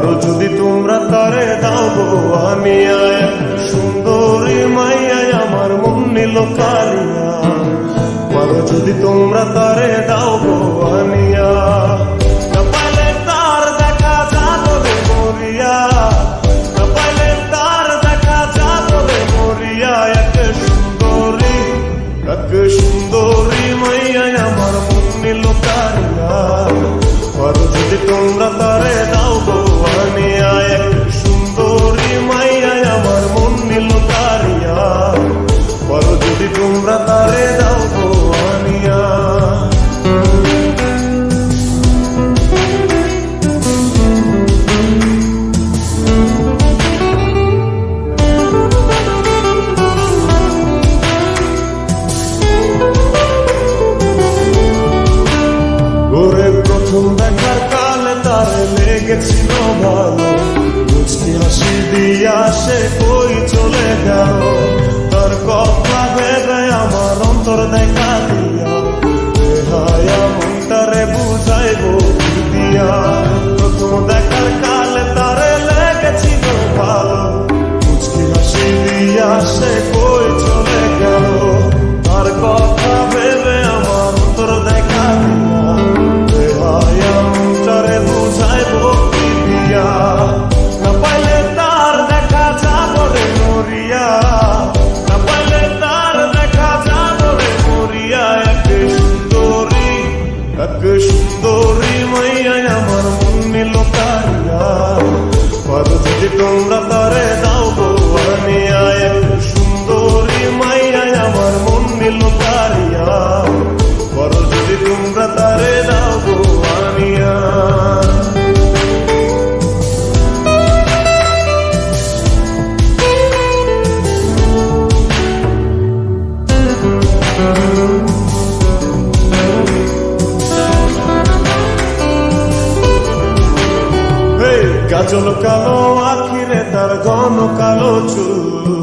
পারো যদি তোমরা তারে দাও আমি আয়া। সুন্দরী মাইয়ায় আমার মন নিল কালিয়া। পারো যদি তোমরা তারে দাও তার লেগেছিল ভালো। মুচকি হাসি দিয়া সে কই চলে গেল। lograr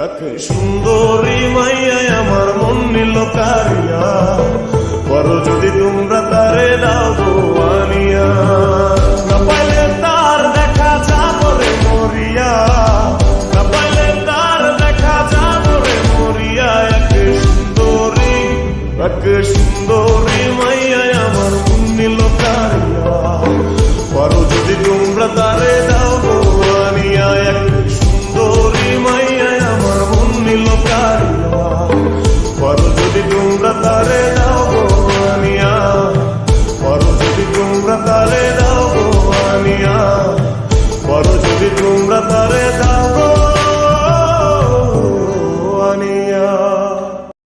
তাকে সুন্দরী মাইয়াই আমার মন নিল কারিয়া। পর যদি তোমরা তারে দাও আনিয়া। না তার দেখা মরিয়া। না তার দেখা সুন্দরী সুন্দরী। পারো যদি তোমরা পারে